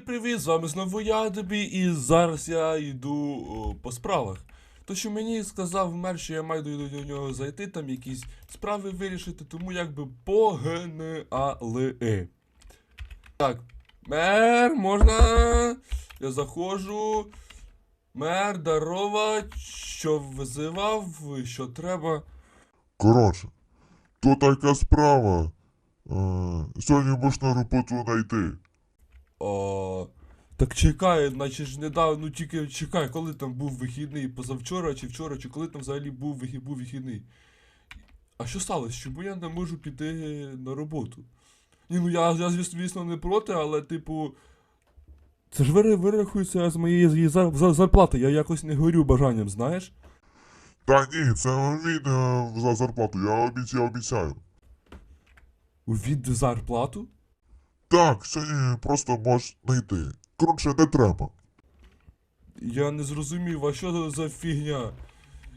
привіт, з вами знову я Дебі, і зараз я йду о, по справах. То, що мені сказав мер, що я маю до, нього зайти, там якісь справи вирішити, тому якби погнали. Так, мер, можна. Я заходжу. Мер, дарова, що визивав, що треба. Коротше, то така справа. Е, сьогодні можна роботу знайти. О, так чекай, наче ж недавно, ну тільки чекай, коли там був вихідний, позавчора чи вчора, чи коли там взагалі був, вихід, був вихідний. А що сталося? Чому я не можу піти на роботу? Ні, ну я, я звісно, не проти, але типу. Це ж вирахується з моєї зарплати, я якось не горю бажанням, знаєш? Та ні, це він е, за зарплату, я обіцяю, обіцяю. Від зарплату? Так, сьогодні просто можеш знайти. Коротше, не треба. Я не зрозумів, а що за- за фігня?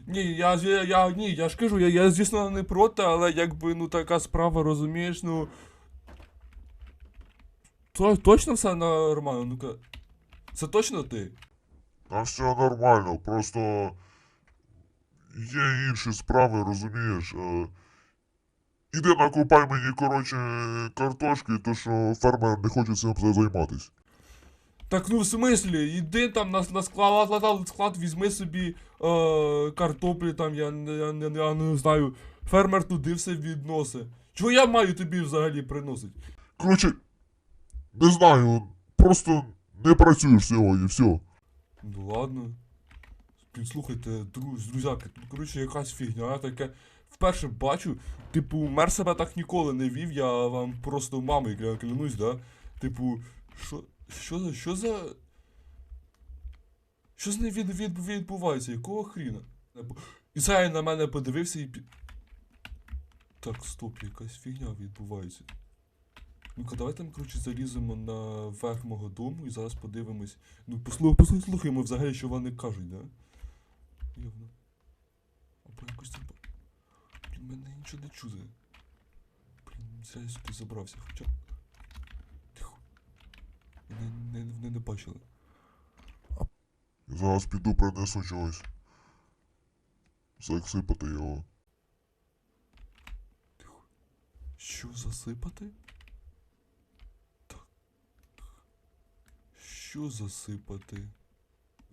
Ні, я, я, я ні, я ж кажу, я, я звісно не проти, але якби ну така справа, розумієш, ну. То, точно все нормально? Ну-ка. Це точно ти? Там все нормально, просто є інші справи, розумієш. Е, іди накопай мені, коротше, картошки, то що фермер не хоче цим займатися. Так ну в смислі, іди там на, на склад, склад, склад, візьми собі е, картоплі там, я, не- я, не- я не знаю. Фермер туди все відносить. Чого я маю тобі взагалі приносить? Коротше, не знаю, просто не працюєш сьогодні, все. Ну ладно. Слухайте, друз, друзяки, тут коротше якась фігня, таке вперше бачу. Типу, мер себе так ніколи не вів, я вам просто мами кля- клянусь, да? Типу, що. Що за. Що за. Що з ним від, від, відбувається? Якого хріна? І це на мене подивився і пі... Так, стоп, якась фігня відбувається. Ну-ка, давайте ми, коротше, заліземо на верх мого дому і зараз подивимось. Ну, послух, послухаємо взагалі, що вони кажуть, да? Явно. Або якось там. Блін, мене нічого не чути. Блін, я сюди забрався, хоча. Тихо. Не, не, не, не бачили. Зараз піду принесу чогось. Засипати його. Тихо. Що засипати? Так. Що засипати?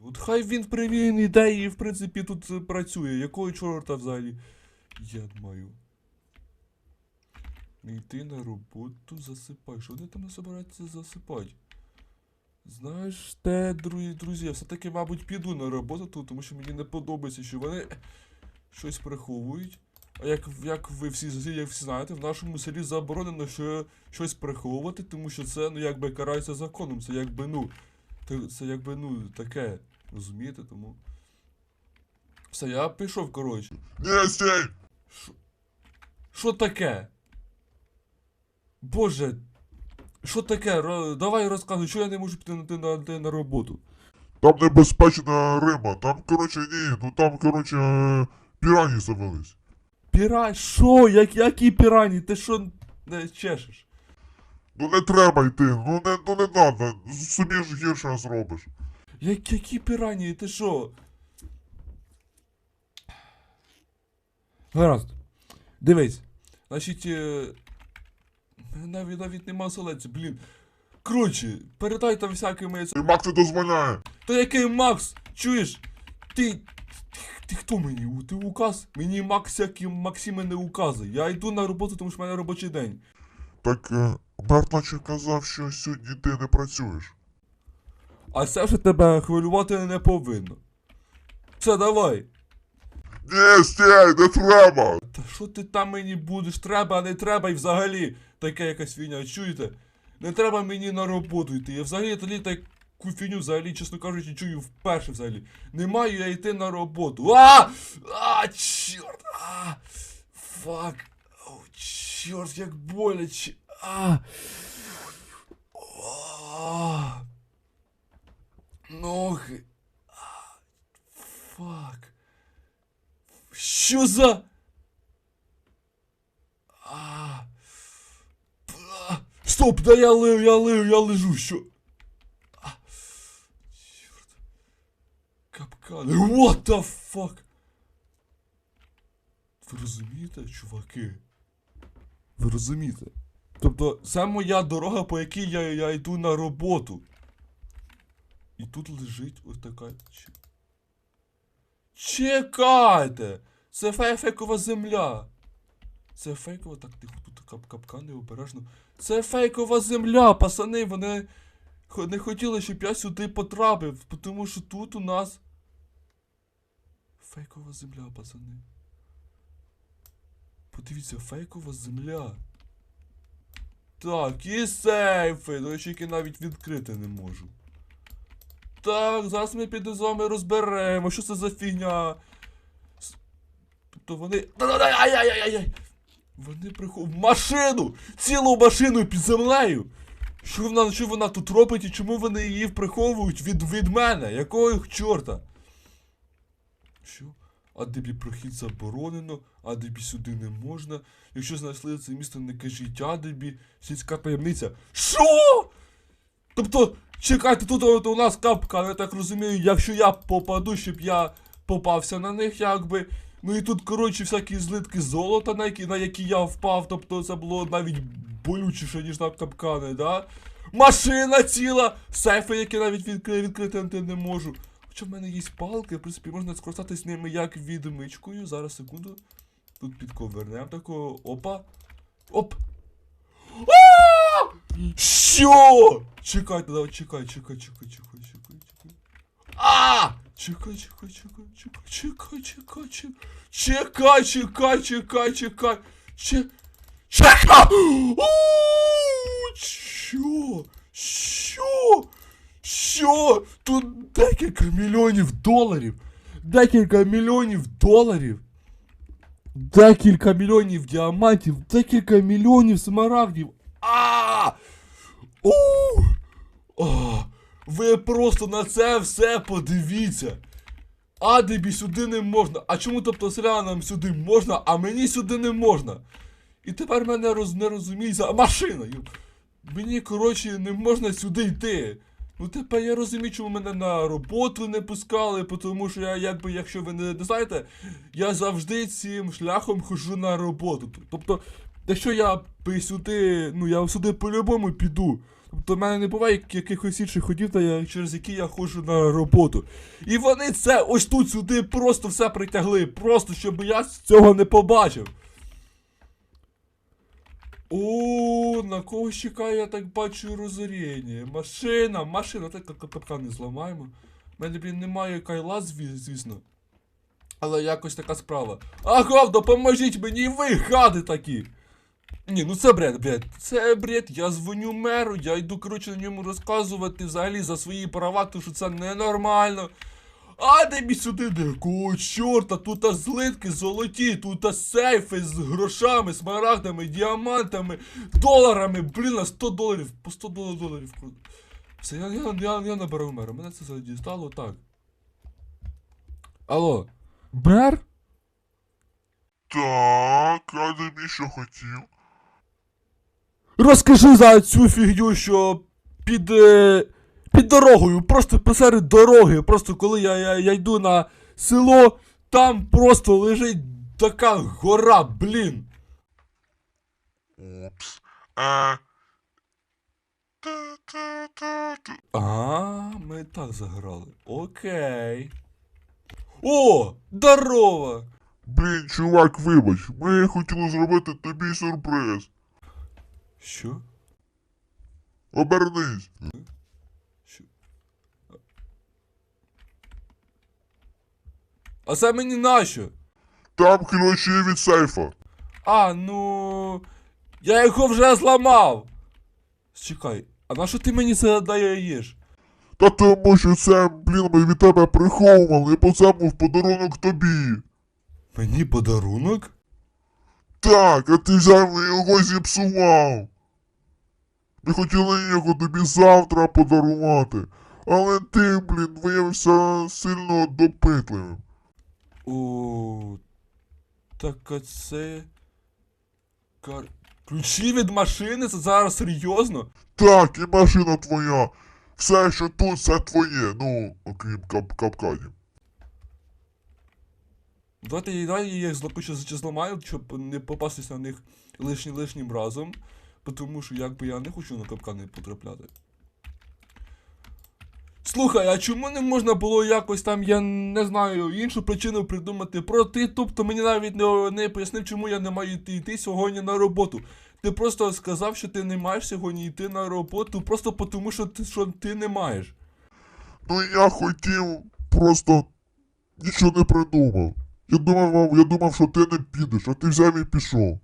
От хай він привін іде і в принципі тут е, працює. Якого чорта взагалі? Я маю. Йти на роботу засипай. Що вони там збираються засипати? Знаєш, те, друзі, друзі, я все-таки, мабуть, піду на роботу тому що мені не подобається, що вони щось приховують. А як, як ви всі, як всі знаєте, в нашому селі заборонено що, щось приховувати, тому що це ну якби карається законом. Це якби ну. Це якби ну таке. Розумієте? Тому. Все, я пішов, коротше. Ні, стій! Що- таке? Боже. Що таке? Ро- Давай розказуй, що я не можу піти на, на, на, на роботу. Там небезпечна риба, там, коротше, ні, ну там, коротше, е, пірані завелись. Піра, що? Як, які пірані? Ти що не чешеш? Ну не треба йти, ну не, ну не надо, собі ж гірше зробиш. Як, які пірані? Ти що? Гаразд. Дивись. Значить. Е... Навіть навіть нема селеці, блін. Коротше, передай там всякими. І Мак не дозволяє. Та який Макс? Чуєш? Ти. Ти, ти хто мені? Ти указ? Мені Макс всякі Максими не укази. Я йду на роботу, тому що в мене робочий день. Так е, Берт наче казав, що сьогодні ти не працюєш. А це вже тебе хвилювати не повинно. Все, давай. Ні, стій, не треба! Та що ти там мені будеш? Треба, не треба і взагалі таке якась фігня, чуєте? Не треба мені на роботу йти. Я взагалі тоді таку фігню взагалі, чесно кажучи, чую вперше взагалі. Не маю я йти на роботу. А! А, чорт! А! Фак! О, чорт, як боляче! А! О! Що за. А... А... Стоп, да я лив, я лив, я лежу, що. А... Чорт. Капкани. What the fuck? Ви розумієте, чуваки? Ви розумієте? Тобто, це моя дорога, по якій я я йду на роботу. І тут лежить ось така. Чекайте! Це фе- фейкова земля. Це фейкова. Так, тихо, тут кап капкани обережно. Це фейкова земля, пацани, вони не хотіли, щоб я сюди потрапив, тому що тут у нас. Фейкова земля, пацани. Подивіться, фейкова земля. Так, і сейфи, до речі, які навіть відкрити не можу. Так, зараз ми підемо з вами розберемо, що це за фігня. Тобто вони. Ай-яй-яй-яй! Вони приходять в машину! Цілу машину під землею! Що вона, що вона тут робить і чому вони її приховують від, від мене? Якого чорта? Що? А дебі прохід заборонено, а дебі сюди не можна. Якщо знайшли це місто, не кажіть а дебі. Сільська таємниця. Що? Тобто, чекайте, тут от у нас капка, я так розумію, якщо я попаду, щоб я попався на них, якби. Ну і тут, коротше, всякі злитки золота, на які, на які я впав, тобто це було навіть болючіше, ніж на капкани, да? Машина ціла! Сейфи, які навіть відкри, відкрити не можу. Хоча в мене є палки, в принципі, можна скористатись ними як відмичкою. Зараз секунду. Тут підковернемо такого. Опа. Оп. Що? Чекайте, давай, чекай, чекай, чекай, чекай, чекай, чекай. А! Чекай, чекай, чекай, чекай, чекай, чекай, чекай. Чекай, чекай, чекай, чекай. Че... Чекай! У! Що? Що? Що? Тут декілька мільйонів доларів. Декілька мільйонів доларів. Декілька мільйонів діамантів, декілька мільйонів смарагдів. Ви просто на це все подивіться. Адебі сюди не можна. А чому тобто селянам сюди можна, а мені сюди не можна? І тепер мене роз, не розуміється. Машина! ю. Мені, коротше, не можна сюди йти. Ну тепер я розумію, чому мене на роботу не пускали, тому що я, якби, якщо ви не знаєте, я завжди цим шляхом хожу на роботу. Тобто, якщо я сюди, ну я сюди по-любому піду. Тобто в мене не буває якихось інших ходів, через які я ходжу на роботу. І вони це ось тут сюди просто все притягли, просто щоб я цього не побачив. О, на кого чекає, я так бачу розоріння. Машина, машина, так кап- капкан не зламаємо. У мене, блін, немає кайла, звісно. Але якось така справа. Агов, допоможіть мені, ви гади такі! Ні, ну це бред, бред. Це бред, я дзвоню меру, я йду, коротше, на ньому розказувати взагалі за свої права, тому що це ненормально. А де мій сюди, де якого чорта, тут аж злитки золоті, тут аж сейфи з грошами, смарагдами, діамантами, доларами, блін, на 100 доларів, по 100 доларів. Все, я, я, я, я наберу мера, мене це задістало так. Алло, мер? Так, а тобі що хотів? Розкажи за цю фігню, що під. Е, під дорогою, просто посеред дороги, просто коли я, я, я йду на село, там просто лежить така гора, блін. Упс. А... А, ми так заграли. Окей. О! Здорово! Блін, чувак, вибач, ми хотіли зробити тобі сюрприз. Що? Обернись. Що? А це мені нащо? Там ключі від сейфа. А, ну. Я його вже зламав. Чекай, а на що ти мені це даєш? Та тому що це, блін, ми від тебе приховували, бо це був подарунок тобі. Мені подарунок? Так, а ти взяв і його зіпсував. Ми хотіли його тобі завтра подарувати. Але ти, блін, виявився сильно допитливим. О, так а це. Кар... Ключі від машини? Це зараз серйозно? Так, і машина твоя. Все, що тут, все твоє. Ну, окрім кап капканів. Давайте, я їх злопочу зламаю, щоб не попастись на них лишні, лишнім разом. Тому що якби я не хочу на капкани потрапляти. Слухай, а чому не можна було якось там, я не знаю, іншу причину придумати? Про ти, тобто мені навіть не, не пояснив, чому я не маю йти, йти сьогодні на роботу. Ти просто сказав, що ти не маєш сьогодні йти на роботу, просто тому, що ти, що ти не маєш. Ну я хотів просто нічого не придумав. Я думав, я думав, що ти не підеш, а ти взяв і пішов.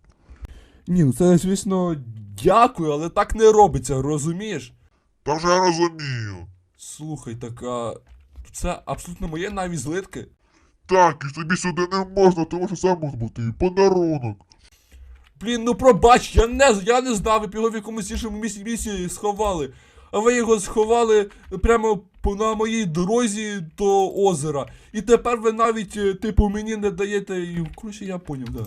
Ні, ну це, звісно, дякую, але так не робиться, розумієш? Та вже я розумію. Слухай, так а це абсолютно моє навіть злитки. Так, і тобі сюди не можна, тому що сам мог бути і подарунок. Блін, ну пробач, я не, я не знав, ви б його в якомусь іншому місці, місці сховали. А ви його сховали прямо по- на моїй дорозі до озера. І тепер ви навіть, е, типу, мені не даєте. Коротше, я поняв, да.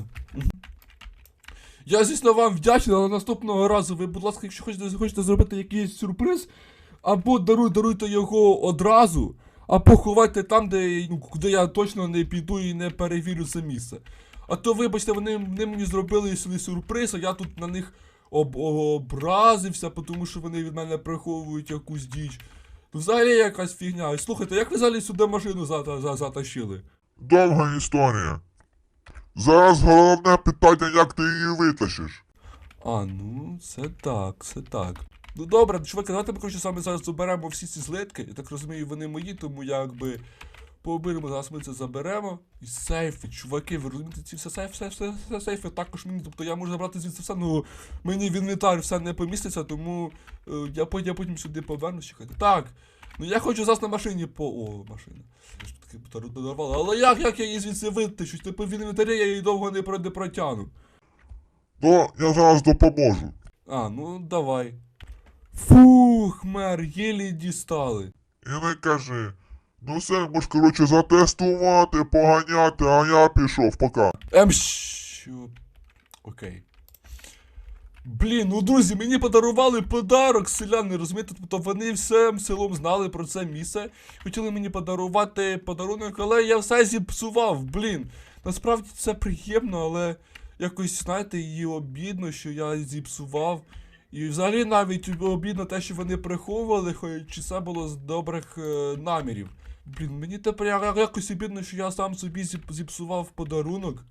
Я, звісно, вам вдячний, але наступного разу ви, будь ласка, якщо хочете, хочете зробити якийсь сюрприз, або даруй, даруйте його одразу, а поховайте там, де, ну, я точно не піду і не перевірю це місце. А то, вибачте, вони, вони мені зробили сюди сюрприз, а я тут на них об, образився, тому що вони від мене приховують якусь діч. Ну, взагалі якась фігня. Слухайте, як ви взагалі сюди машину зата, затащили? Довга історія. Зараз головне питання, як ти її витащиш. А, ну, це так, це так. Ну добре, чуваки, давайте ми коротше саме зараз заберемо всі ці злитки. Я так розумію, вони мої, тому якби пооберемо, зараз ми це заберемо. І сейфи, чуваки, ви розумієте, ці все сейфи, все, все, все сейфи також мені. Тобто я можу забрати звідси все, ну мені в інвентар все не поміститься, тому е, я, я потім сюди повернусь, чекайте. Так. Ну я хочу зараз на машині по. О, машина. Ж таки. Але як, як я її звідси витащу? Типу в інвентарі я її довго не, про- протягну. Ну, я зараз допоможу. А, ну давай. Фух, мер, єлі дістали. І не кажи. Ну все, можеш, коротше, затестувати, поганяти, а я пішов, пока. Ем, що? Окей. Блін, ну друзі, мені подарували подарок, селяни, розумієте? Тобто вони всім селом знали про це місце. Хотіли мені подарувати подарунок, але я все зіпсував, блін. Насправді це приємно, але якось, знаєте, і обідно, що я зіпсував. І взагалі навіть обідно те, що вони приховували, хоч це було з добрих е, намірів. Блін, мені тепер якось обідно, що я сам собі зіп- зіпсував подарунок.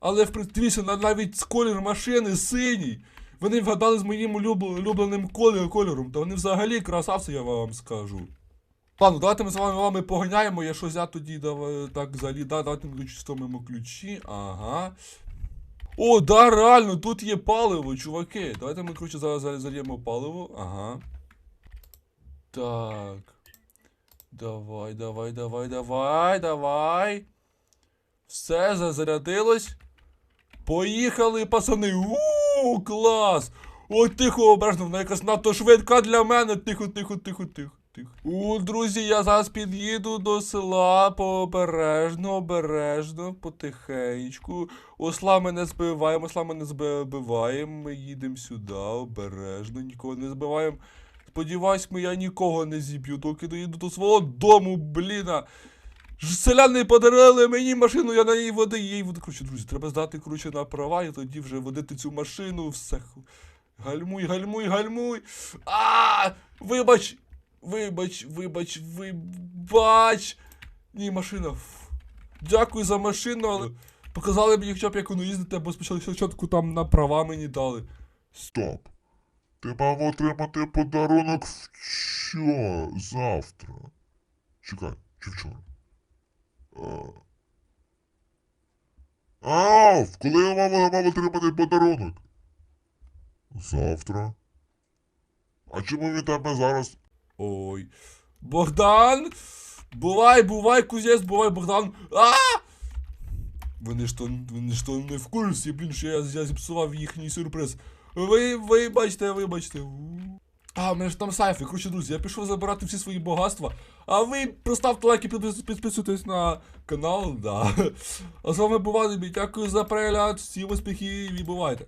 Але дивіться, на- навіть колір машини синій. Вони вгадали з моїм улюбленим кольором, та вони взагалі красавці, я вам скажу. Ладно, давайте ми з вами, вами поганяємо, я щось я тоді давай, так взагалі, да, давайте ми ключі стомимо ключі, ага. О, да, реально, тут є паливо, чуваки. Давайте ми, коротше, зараз зальємо паливо, ага. Так. Давай, давай, давай, давай, давай. Все, зазарядилось. Поїхали, пацани. Ууу, клас! Ой, тихо, обережно, вона якась надто швидка для мене. Тихо, тихо, тихо, тихо, тихо. У, друзі, я зараз під'їду до села пообережно, обережно, потихеньку. Осла ми не збиваємо, осла ми не збиваємо. Ми їдемо сюди, обережно, нікого не збиваємо. Сподіваюсь, я нікого не зіб'ю, доки доїду до свого дому, бліна. Селяни подарили мені машину, я на ній води, їй води. Коротше, друзі, треба здати коротше, на права і тоді вже водити цю машину, все. Гальмуй, гальмуй, гальмуй. А! Вибач! Вибач, вибач, вибач. Ні, машина. Дякую за машину, але показали мені хоча б як воно їздити, або спочатку спочатку там на права мені дали. Стоп. Ти мав отримати подарунок вчора, завтра. Чекай, чи вчора? А, а коли я мав, мав отримати подарунок? Завтра. А чому він тебе зараз? Ой. Богдан! Бувай, бувай, кузець, бувай, Богдан. А! Вони ж то, вони ж то не в курсі, блін, що я, я зіпсував їхній сюрприз. Ви, вибачте, вибачте. А, в мене ж там сайфи. Коротше, друзі, я пішов забирати всі свої багатства. А ви проставте лайки, і підписуйтесь на канал, да. А з вами був дякую за перегляд, всім успіхів і бувайте.